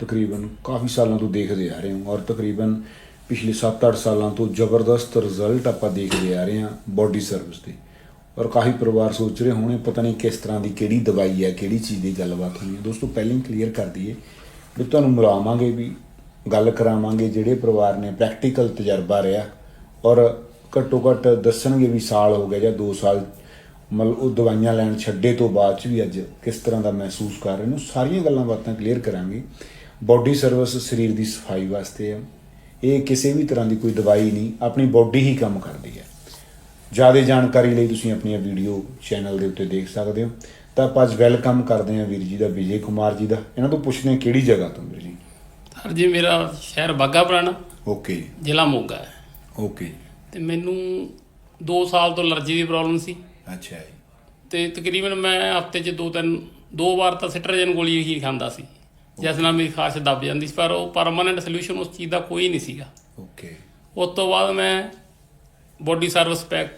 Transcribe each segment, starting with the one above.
ਤਕਰੀਬਨ ਕਾਫੀ ਸਾਲਾਂ ਤੋਂ ਦੇਖਦੇ ਆ ਰਹੇ ਹਾਂ ਔਰ ਤਕਰੀਬਨ ਪਿਛਲੇ 7-8 ਸਾਲਾਂ ਤੋਂ ਜ਼ਬਰਦਸਤ ਰਿਜ਼ਲਟ ਆਪਾਂ ਦੇਖਦੇ ਆ ਰਹੇ ਹਾਂ ਬਾਡੀ ਸਰਵਿਸ ਦੇ ਔਰ ਕਾਫੀ ਪਰਿਵਾਰ ਸੋਚ ਰਹੇ ਹੋਣੇ, ਪਤਾ ਨਹੀਂ ਕਿਸ ਤਰ੍ਹਾਂ ਦੀ ਕਿਹੜੀ ਦਵਾਈ ਹੈ, ਕਿਹੜੀ ਚੀਜ਼ ਦੀ ਗੱਲਬਾਤ ਹੋਣੀ ਹੈ। ਦੋਸਤੋ, ਪਹਿਲਾਂ ਹੀ ਕਲੀਅਰ ਕਰ ਦਈਏ ਵੀ ਤੁਹਾਨੂੰ ਮਿਲਾਵਾਂਗੇ ਵੀ, ਗੱਲ ਕਰਾਵਾਂਗੇ ਜਿਹੜੇ ਪਰਿਵਾਰ ਨੇ ਪ੍ਰੈਕਟੀਕਲ ਤਜਰਬਾ ਰਿਹਾ ਔਰ ਘੱਟੋ ਘੱਟ ਦੱਸਣਗੇ ਵੀ ਸਾਲ ਹੋ ਗਿਆ ਜਾਂ 2 ਸਾਲ, ਮਤਲਬ ਉਹ ਦਵਾਈਆਂ ਲੈਣ ਛੱਡੇ ਤੋਂ ਬਾਅਦ ਚ ਵੀ ਅੱਜ ਕਿਸ ਤਰ੍ਹਾਂ ਦਾ ਮਹਿਸੂਸ ਕਰ ਰਹੇ ਨੇ। ਉਹ ਸਾਰੀਆਂ ਗੱਲਾਂ ਬਾਤਾਂ ਕਲੀਅਰ ਕਰਾਂਗੇ। ਬਾਡੀ ਸਰਵਿਸ ਸਰੀਰ ਦੀ ਸਫ਼ਾਈ ਵਾਸਤੇ ਹੈ ਇਹ ਕਿਸੇ ਵੀ ਤਰ੍ਹਾਂ ਦੀ ਕੋਈ ਦਵਾਈ ਨਹੀਂ ਆਪਣੀ ਬਾਡੀ ਹੀ ਕੰਮ ਕਰਦੀ ਹੈ। ਜ਼ਿਆਦਾ ਜਾਣਕਾਰੀ ਲਈ ਤੁਸੀਂ ਆਪਣੀਆਂ ਵੀਡੀਓ ਚੈਨਲ ਦੇ ਉੱਤੇ ਦੇਖ ਸਕਦੇ ਹੋ। ਤਾਂ ਆਪਾਂ ਅੱਜ ਵੈਲਕਮ ਕਰਦੇ ਹਾਂ ਵੀਰ ਜੀ ਦਾ ਵਿਜੇ ਕੁਮਾਰ ਜੀ ਦਾ। ਇਹਨਾਂ ਤੋਂ ਪੁੱਛਦੇ ਹਾਂ ਕਿਹੜੀ ਜਗ੍ਹਾ ਤੋਂ ਵੀਰ ਜੀ? ਸਰ ਜੀ ਮੇਰਾ ਸ਼ਹਿਰ ਬਾਗਾ ਪੁਰਾਣਾ। ਓਕੇ। ਜ਼ਿਲ੍ਹਾ ਮੋਗਾ ਹੈ। ਓਕੇ। ਤੇ ਮੈਨੂੰ 2 ਸਾਲ ਤੋਂ ਅਲਰਜੀ ਦੀ ਪ੍ਰੋਬਲਮ ਸੀ। ਅੱਛਾ ਜੀ। ਤੇ ਤਕਰੀਬਨ ਮੈਂ ਹਫ਼ਤੇ 'ਚ ਦੋ ਤਿੰਨ ਦੋ ਵਾਰ ਤਾਂ ਸਿਟਰਜਨ ਗੋਲੀ ਹੀ ਖਾਂਦਾ ਸੀ। ਜਿਸ ਨਾਲ ਮੇਰੀ ਖਾਰਸ਼ ਦੱਬ ਜਾਂਦੀ ਸੀ ਪਰ ਉਹ ਪਰਮਾਨੈਂਟ ਸੋਲੂਸ਼ਨ ਉਸ ਚੀਜ਼ ਦਾ ਕੋਈ ਨਹੀਂ ਸੀਗਾ। ਓਕੇ ਉਸ ਤੋਂ ਬਾਅਦ ਮੈਂ ਬੋਡੀ ਸਰਵਿਸ ਪੈਕ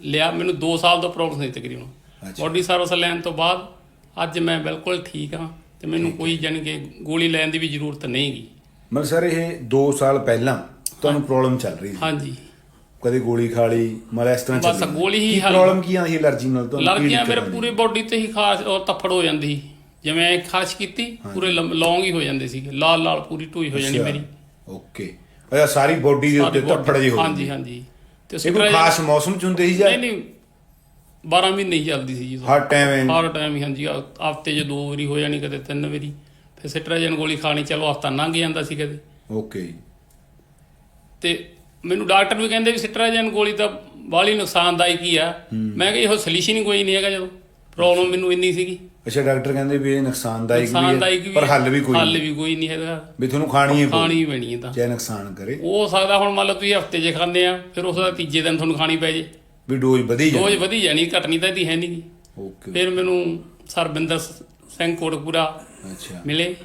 ਲਿਆ ਮੈਨੂੰ 2 ਸਾਲ ਤੋਂ ਪ੍ਰੋਬਲਮ ਸੀ ਤਕਰੀਬਨ। ਬੋਡੀ ਸਰਵਿਸ ਲੈਣ ਤੋਂ ਬਾਅਦ ਅੱਜ ਮੈਂ ਬਿਲਕੁਲ ਠੀਕ ਹਾਂ ਤੇ ਮੈਨੂੰ ਕੋਈ ਜਾਣੀ ਕਿ ਗੋਲੀ ਲੈਣ ਦੀ ਵੀ ਜ਼ਰੂਰਤ ਨਹੀਂ ਗੀ ਮਤਲਬ ਸਰ ਇਹ 2 ਸਾਲ ਪਹਿਲਾਂ ਤੁਹਾਨੂੰ ਪ੍ਰੋਬਲਮ ਚੱਲ ਰਹੀ ਸੀ? ਹਾਂਜੀ। ਕਦੇ ਗੋਲੀ ਖਾ ਲਈ ਮਤਲਬ ਇਸ ਤਰ੍ਹਾਂ ਬਸ ਚੱਲੀ ਗੋਲੀ ਹੀ ਪ੍ਰੋਬਲਮ ਕੀ ਆਂਦੀ ਅਲਰਜੀ ਨਾਲ? ਤੁਹਾਨੂੰ ਦਿੱਕਤ ਮੇਰੇ? ਪੂਰੀ ਬੋਡੀ ਤੇ ਹੀ ਖਾਸ ਔਰ ਤਫੜ ਹੋ ਜਾਂਦੀ ਸੀ। ਜਿਵੇਂ ਖਾਰਸ਼ ਕੀਤੀ ਪੂਰੇ ਲੌਂਗ ਹੀ ਹੋ ਜਾਂਦੇ ਸੀਗੇ। ਲਾਲ ਲਾਲ ਪੂਰੀ ਢੋਈ ਹੋ ਜਾਣੀ ਮੇਰੀ। ਓਕੇ। ਅੱਛਾ ਸਾਰੀ ਬੋਡੀ ਦੇ ਉੱਤੇ ਤੱਫੜ ਜੀ ਹੋ ਹਾਂਜੀ। ਹਾਂਜੀ। ਤੇ ਸਟ੍ਰੈਸ- ਖਾਸ ਮੌਸਮ ਚ ਹੁੰਦੇ ਸੀ ਜਾਂ ਨਹੀਂ ਨਹੀਂ। 12 ਮਹੀਨੇ ਹੀ ਚੱਲਦੀ ਸੀ ਜੀ ਹਰ ਟਾਈਮ ਹਰ ਟਾਈਮ ਹੀ ਹਾਂਜੀ। ਹਫ਼ਤੇ 'ਚ ਦੋ ਵਾਰੀ ਹੋ ਜਾਣੀ ਕਦੇ ਤਿੰਨ ਵਾਰੀ। ਫਿਰ ਸਿਟਰਾਜਨ ਗੋਲੀ ਖਾਣੀ ਚਲੋ ਹਫਤਾ ਲੰਘ ਜਾਂਦਾ ਸੀ ਕਦੇ। ਓਕੇ ਤੇ ਮੈਨੂੰ ਡਾਕਟਰ ਵੀ ਕਹਿੰਦੇ ਵੀ ਸਿਟਰਾਜਨ ਗੋਲੀ ਤਾਂ ਬਾਹਲੀ ਨੁਕਸਾਨਦਾਇਕ ਹੀ ਆ। ਮੈਂ ਕਿਹਾ ਇਹੋ ਸੋਲੂਸ਼ਨ ਹੀ ਕੋਈ ਨਹੀਂ ਹੈਗਾ ਜਦੋਂ। ਪ੍ਰੋਬਲਮ ਮੈਨੂੰ ਇੰਨੀ ਸੀਗੀ। ਅੱਛਾ ਡਾਕਟਰ ਕਹਿੰਦੇ ਵੀ ਇਹ ਨੁਕਸਾਨਦਾਇਕ ਵੀ ਹੈ ਪਰ ਹੱਲ ਵੀ ਕੋਈ ਹੱਲ ਵੀ ਕੋਈ ਨਹੀਂ ਹੈਗਾ। ਵੀ ਤੁਹਾਨੂੰ ਖਾਣੀ ਹੀ ਖਾਣੀ ਪੈਣੀ ਹੈ ਤਾਂ। ਚਾਹੇ ਨੁਕਸਾਨ ਕਰੇ। ਉਹ ਸਕਦਾ ਹੁਣ ਮੰਨ ਲਓ ਤੁਸੀਂ ਹਫ਼ਤੇ 'ਚ ਖਾਂਦੇ ਆ ਫਿਰ ਉਸ ਦਾ ਤੀਜੇ ਦਿਨ ਤੁਹਾਨੂੰ ਖਾਣੀ ਪੈ ਜੇ। ਵੀ ਡੋਜ਼ ਵਧੀ ਰੋਜ਼ ਜਾਂਦੀ ਵਧੀ ਜਾਣੀ ਘਟਣੀ ਤਾਂ ਇਹਦੀ ਹੈ ਨਹੀਂ। ਓਕੇ ਫਿਰ ਮੈਨੂੰ ਸਰਬਿੰਦਰ ਸਿੰਘ ਕੋਟਪੂਰਾ ਅੱਛਾ। ਮਿਲੇ।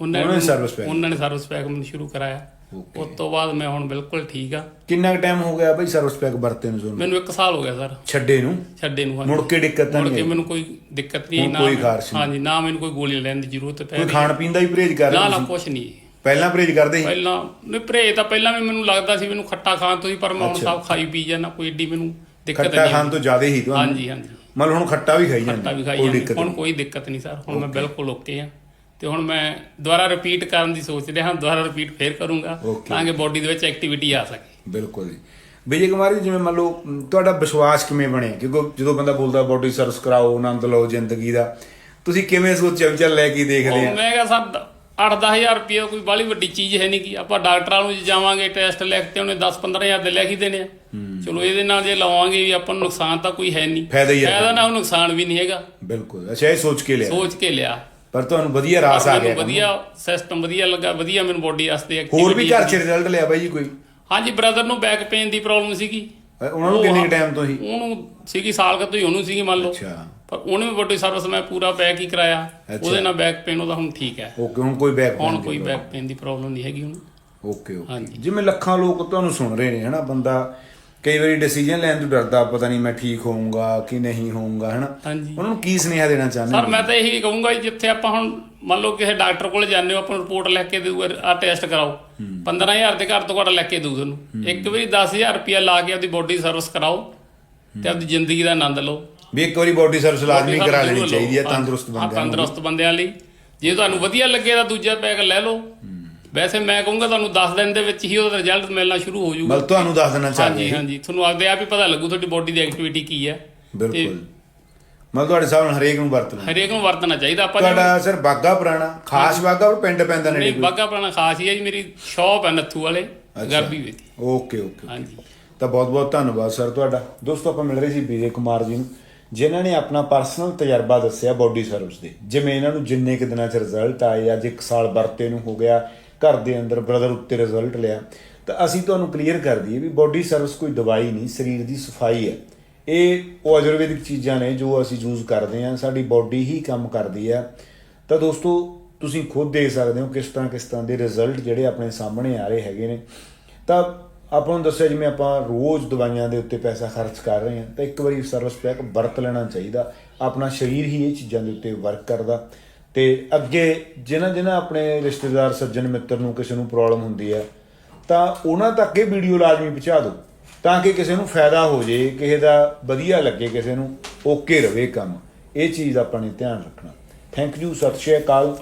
ਉਹਨਾਂ ਨੇ service pack? ਉਹਨਾਂ ਨੇ ਸਰਵਿਸ ਪੈਕ ਮੈਨੂੰ ਸ਼ੁਰੂ ਕਰਾਇਆ। ਉਸ ਤੋਂ ਬਾਅਦ ਮੈਂ ਹੁਣ ਬਿਲਕੁਲ ਠੀਕ ਆ। ਕਿੰਨਾ ਟਾਈਮ ਹੋ ਗਿਆ ਬਈ ਸਰਵਿਸ ਪੈਕ ਵਰਤੇ ਨੂੰ ਤੁਹਾਨੂੰ? ਮੈਨੂੰ 1 ਸਾਲ ਹੋ ਗਿਆ ਸਰ। ਛੱਡੇ ਨੂੰ? ਛੱਡੇ ਨੂੰ ਹਾਂਜੀ। ਮੁੜ ਕੇ ਦਿੱਕਤ ਤਾਂ ਮੁੜ ਨਹੀਂ ਕੇ? ਮੈਨੂੰ ਕੋਈ ਦਿੱਕਤ ਨਹੀਂ ਨਾ ਕੋਈ ਖਾਰਸ਼ ਨਹੀਂ? ਹਾਂਜੀ ਨਾ ਮੈਨੂੰ ਕੋਈ ਗੋਲੀ ਲੈਣ ਦੀ ਜ਼ਰੂਰਤ ਪੈ ਕੋਈ ਖਾਣ ਪੀਣ ਦਾ ਹੀ ਪਰਹੇਜ਼ ਕਰ ਨਾ ਰਹੇ ਨਾ ਸੀ ਕੁਛ ਨਹੀਂ। ਪਹਿਲਾਂ ਪਰਹੇਜ਼ ਕਰਦੇ ਸੀ? ਪਹਿਲਾਂ ਨਹੀਂ ਭਰੇ ਤਾਂ ਪਹਿਲਾਂ ਵੀ ਮੈਨੂੰ ਲੱਗਦਾ ਸੀ ਮੈਨੂੰ ਖੱਟਾ ਖਾਣ ਤੋਂ ਹੀ ਪਰ ਮੈਂ ਹੁਣ। ਸਭ ਖਾਈ ਪੀ ਜਾਣਾ ਕੋਈ ਏਡੀ ਮੈਨੂੰ ਦਿੱਕਤ ਖੱਟਾ ਨਹੀਂ ਖਾਣ ਤੋਂ ਜ਼ਿਆਦਾ ਹੀ ਤੁਹਾਨੂੰ? ਹਾਂਜੀ ਹਾਂਜੀ। ਮਤਲਬ ਹੁਣ ਖੱਟਾ ਵੀ ਖਾਈ ਖੱਟਾ ਜਾਂਦੇ ਵੀ ਖਾਈ ਜਾਂਦੇ ਹੁਣ ਨਹੀਂ। ਕੋਈ ਦਿੱਕਤ ਨਹੀਂ ਸਰ। ਹੁਣ ਮੈਂ ਬਿਲਕੁਲ ਓਕੇ ਆ। ਤੇ ਹੁਣ ਮੈਂ ਦੁਬਾਰਾ ਰਿਪੀਟ ਕਰਨ ਦੀ ਸੋਚ ਰਿਹਾ ਹਾਂ ਦੁਬਾਰਾ ਰਿਪੀਟ ਫੇਰ ਕਰੂੰਗਾ. ਤਾਂ ਕਿ ਬੋਡੀ ਦੇ ਵਿੱਚ ਐਕਟੀਵਿਟੀ ਆ ਸਕੇ। ਬਿਲਕੁਲ ਜੀ। ਵਿਜੇ ਕੁਮਾਰ ਜੀ ਜਿਵੇਂ ਮੰਨ ਲਓ ਤੁਹਾਡਾ ਵਿਸ਼ਵਾਸ ਕਿਵੇਂ ਬਣਿਆ? ਕਿਉਂਕਿ ਜਦੋਂ ਬੰਦਾ ਬੋਲਦਾ ਬੋਡੀ ਸਰਵਿਸ ਕਰਾਓ ਆਨੰਦ ਲਓ ਜ਼ਿੰਦਗੀ ਦਾ ਤੁਸੀਂ ਕਿਵੇਂ ਸੋਚਿਆ ਵੀ ਚੱਲ ਲੈ ਕੇ ਦੇਖਦੇ ਆ ਮੈਂ ਕਿਹਾ ਸਰ 8-10000 ਰੁਪਏ ਕੋਈ ਬਾਲੀ ਵੱਡੀ ਚੀਜ਼ ਹੈ ਨਹੀਂ ਕਿ ਆਪਾਂ ਡਾਕਟਰਾਂ ਨੂੰ ਜਾਵਾਂਗੇ ਟੈਸਟ ਲਿਖਤੇ ਉਹਨੇ 10-15000 ਦੇ ਲਿਖ ਹੀ ਦੇਣੇ ਆ। ਚਲੋ ਇਹਦੇ ਨਾਲ ਜੇ ਲਵਾਂਗੇ ਵੀ ਆਪਾਂ ਨੂੰ ਨੁਕਸਾਨ ਤਾਂ ਕੋਈ ਹੈ ਨਹੀਂ ਫਾਇਦਾ ਹੀ ਹੈ। ਫਾਇਦਾ ਨਾ ਨੁਕਸਾਨ ਵੀ ਨਹੀਂ ਹੈਗਾ। ਬਿਲਕੁਲ। ਅੱਛਾ ਇਹ ਸੋਚ ਕੇ ਲਿਆ। ਸੋਚ ਕੇ ਲਿਆ। ਪਰ ਤੁਹਾਨੂੰ ਵਧੀਆ ਰਾਸ ਆ ਗਿਆ। ਵਧੀਆ ਸਿਸਟਮ ਵਧੀਆ ਲੱਗਾ ਵਧੀਆ ਮੈਨੂੰ ਬੋਡੀ ਵਾਸਤੇ ਹੋਰ ਵੀ ਘਰ 'ਚ ਰਿਜ਼ਲਟ ਲਿਆ ਬਾਈ ਜੀ ਕੋਈ? ਹਾਂਜੀ ਬ੍ਰਦਰ ਨੂੰ ਬੈਕ ਪੇਨ ਦੀ ਪ੍ਰੋਬਲਮ ਸੀਗੀ। ਉਹਨਾਂ ਨੂੰ ਕਿੰਨੇ ਟਾਈਮ ਤੋਂ ਹੀ? ਉਹਨੂੰ ਸੀਗੀ ਸਾਲ ਕੁ ਤੋਂ ਹੀ ਉਹਨੂੰ ਸੀਗੀ ਮੰਨ ਲਓ। ਅੱਛਾ। ਪਰ ਉਹਨੇ ਵੀ ਬੋਡੀ ਸਰਵਿਸ ਮੈਂ ਪੂਰਾ ਪੈਕ ਹੀ ਕਰਾਇਆ। ਉਹਦੇ ਨਾਲ ਬੈਕ ਪੇਨ ਉਹਦਾ ਹੁਣ ਠੀਕ ਹੈ। ਓਕੇ ਹੁਣ ਕੋਈ ਬੈਕ ਹੁਣ ਕੋਈ ਬੈਕ ਪੇਨ ਦੀ ਪ੍ਰੋਬਲਮ ਨਹੀਂ ਹੈਗੀ ਉਹਨੂੰ ਓਕੇ ਓਕੇ। ਜਿਵੇਂ ਲੱਖਾਂ ਲੋਕ ਤੁਹਾਨੂੰ ਸੁਣ ਰਹੇ ਨੇ ਹਨਾ ਬੰਦਾ ਕਈ ਵਾਰੀ ਡਿਸੀਜਨ ਲੈਣ ਤੋਂ ਡਰਦਾ ਪਤਾ ਨਹੀਂ ਮੈਂ ਠੀਕ ਹੋਊਂਗਾ ਕਿ ਨਹੀਂ ਹੋਊਂਗਾ ਹਨਾ? ਹਾਂਜੀ। ਉਹਨਾਂ ਨੂੰ ਕੀ ਸੁਨੇਹਾ ਦੇਣਾ ਚਾਹੁੰਦੇ ਸਰ? ਮੈਂ ਤਾਂ ਇਹੀ ਕਹੂੰਗਾ ਜੀ, ਜਿੱਥੇ ਆਪਾਂ ਹੁਣ ਮੰਨ ਲਓ ਕਿਸੇ ਡਾਕਟਰ ਕੋਲ ਜਾਂਦੇ ਹੋ ਆਪਾਂ ਰਿਪੋਰਟ ਲਿਖ ਕੇ ਦੇਊਗਾ ਆ ਟੈਸਟ ਕਰਾਓ। 15000 ਦੇ ਘਰ ਤੋਂ ਘੱਟ ਲਿਖ ਕੇ ਦੇਊ ਤੁਹਾਨੂੰ। ਇੱਕ ਵਾਰੀ 10000 ਰੁਪਇਆ ਲਾ ਕੇ ਆਪਦੀ ਬੋਡੀ ਸਰਵਿਸ ਕਰਾਓ ਤੇ ਆਪਦੀ ਜ਼ਿੰਦਗੀ ਦਾ ਆਨੰਦ ਲਓ। ਵੀ ਇੱਕ ਵਾਰੀ ਬੋਡੀ ਸਰਵਿਸ ਲਾਜ਼ਮੀ ਕਰਾ ਲੈਣੀ। ਚਾਹੀਦੀ ਹੈ ਤੰਦਰੁਸਤ ਬੰਦਿਆਂ ਤੰਦਰੁਸਤ ਬੰਦਿਆਂ ਲਈ। ਜੇ ਤੁਹਾਨੂੰ ਵਧੀਆ ਲੱਗੇ ਤਾਂ ਦੂਜਾ ਪੈਕ ਲੈ ਲਓ। ਵੈਸੇ ਮੈਂ ਕਹੂੰਗਾ ਤੁਹਾਨੂੰ 10 ਦਿਨ ਦੇ ਵਿੱਚ ਹੀ ਉਹਦਾ ਰਿਜ਼ਲਟ ਮਿਲਣਾ ਸ਼ੁਰੂ ਹੋ ਜਾਊਗਾ। ਮਤਲਬ ਤੁਹਾਨੂੰ ਦੱਸ ਦੇਣਾ ਹਾਂਜੀ ਚਾਹੀਦਾ ਹਾਂਜੀ। ਤੁਹਾਨੂੰ ਆਪਦੇ ਆਪ ਹੀ ਪਤਾ ਲੱਗੂ ਤੁਹਾਡੀ ਬੋਡੀ ਦੀ ਐਕਟੀਵਿਟੀ ਕੀ ਹੈ। ਬਿਲਕੁਲ। ਮਤਲਬ ਤੁਹਾਡੇ ਨਾਲ ਹਰੇਕ ਨੂੰ ਵਰਤਣਾ। ਹਰੇਕ ਨੂੰ ਵਰਤਣਾ ਚਾਹੀਦਾ। ਆਪਾਂ ਤੁਹਾਡਾ ਸਰ ਬਾਗਾ ਪੁਰਾਣਾ ਖਾਸ ਬਾਗਾ ਉਹ ਪਿੰਡ ਪੈਂਦਾ ਨਹੀਂ ਨੇੜੇ ਬਾਗਾ ਪੁਰਾਣਾ ਖਾਸ ਹੀ ਹੈ ਜੀ। ਮੇਰੀ ਸ਼ੌਪ ਹੈ ਨੱਥੂ ਵਾਲੇ। ਗਰਬੀ ਵਿੱਚ। ਓਕੇ ਓਕੇ ਹਾਂਜੀ। ਤਾਂ ਬਹੁਤ ਬਹੁਤ ਧੰਨਵਾਦ ਸਰ ਤੁਹਾਡਾ। ਦੋਸਤੋ ਆਪਾਂ ਮਿਲ ਰਹੇ ਸੀ ਵਿਜੇ ਕੁਮਾਰ ਜੀ ਨੂੰ ਜਿਨ੍ਹਾਂ ਨੇ ਆਪਣਾ ਪਰਸਨਲ ਤਜਰਬਾ ਦੱਸਿਆ ਬਾਡੀ ਸਰਵਿਸ ਦੇ। ਜਿਵੇਂ ਇਹਨਾਂ ਨੂੰ ਜਿੰਨੇ ਕੁ ਦਿਨਾਂ ਚ ਰਿਜ਼ਲਟ ਆਏ ਅੱਜ 1 ਸਾਲ ਵਰਤੇ ਨੂੰ ਹੋ ਗਿਆ। ਘਰ ਦੇ ਅੰਦਰ ਬ੍ਰਦਰ ਉੱਤੇ ਰਿਜ਼ਲਟ ਲਿਆ, ਤਾਂ ਅਸੀਂ ਤੁਹਾਨੂੰ ਕਲੀਅਰ ਕਰ ਦਈਏ ਵੀ ਬਾਡੀ ਸਰਵਿਸ ਕੋਈ ਦਵਾਈ ਨਹੀਂ, ਸਰੀਰ ਦੀ ਸਫ਼ਾਈ ਹੈ। ਇਹ ਉਹ ਆਯੁਰਵੈਦਿਕ ਚੀਜ਼ਾਂ ਨੇ ਜੋ ਅਸੀਂ ਯੂਜ਼ ਕਰਦੇ ਹਾਂ, ਸਾਡੀ ਬਾਡੀ ਹੀ ਕੰਮ ਕਰਦੀ ਹੈ ਤਾਂ ਦੋਸਤੋ, ਤੁਸੀਂ ਖੁਦ ਦੇਖ ਸਕਦੇ ਹੋ ਕਿਸ ਤਰ੍ਹਾਂ ਕਿਸ ਤਰ੍ਹਾਂ ਦੇ ਰਿਜ਼ਲਟ ਜਿਹੜੇ ਆਪਣੇ ਸਾਹਮਣੇ ਆ ਰਹੇ ਹੈਗੇ ਨੇ। ਤਾਂ ਆਪਾਂ ਨੂੰ ਦੱਸਿਆ, ਜਿਵੇਂ ਆਪਾਂ ਰੋਜ਼ ਦਵਾਈਆਂ ਦੇ ਉੱਤੇ ਪੈਸਾ ਖਰਚ ਕਰ ਰਹੇ ਹਾਂ, ਤਾਂ ਇੱਕ ਵਾਰੀ ਸਰਵਿਸ ਪੈਕ ਵਰਤ ਲੈਣਾ ਚਾਹੀਦਾ। ਆਪਣਾ ਸਰੀਰ ਹੀ ਇਹ ਚੀਜ਼ਾਂ ਦੇ ਉੱਤੇ ਵਰਕ ਕਰਦਾ। ਤੇ ਅੱਗੇ ਜਿਨ੍ਹਾਂ ਜਿਨ੍ਹਾਂ ਆਪਣੇ ਰਿਸ਼ਤੇਦਾਰ ਸੱਜਣ ਮਿੱਤਰ ਨੂੰ ਕਿਸੇ ਨੂੰ ਪ੍ਰੋਬਲਮ ਹੁੰਦੀ ਹੈ, ਤਾਂ ਉਹਨਾਂ ਤੱਕ ਇਹ ਵੀਡੀਓ ਲਾਜ਼ਮੀ ਪਹੁੰਚਾ ਦਿਓ, ਤਾਂ ਕਿ ਕਿਸੇ ਨੂੰ ਫਾਇਦਾ ਹੋ ਜੇ, ਕਿਸੇ ਦਾ ਵਧੀਆ ਲੱਗੇ, ਕਿਸੇ ਨੂੰ ਓਕੇ ਰਵੇ ਕੰਮ। ਇਹ ਚੀਜ਼ ਆਪਾਂ ਨੇ ਧਿਆਨ ਰੱਖਣਾ। ਥੈਂਕ ਯੂ ਸਤਿ ਸ਼੍ਰੀ ਅਕਾਲ।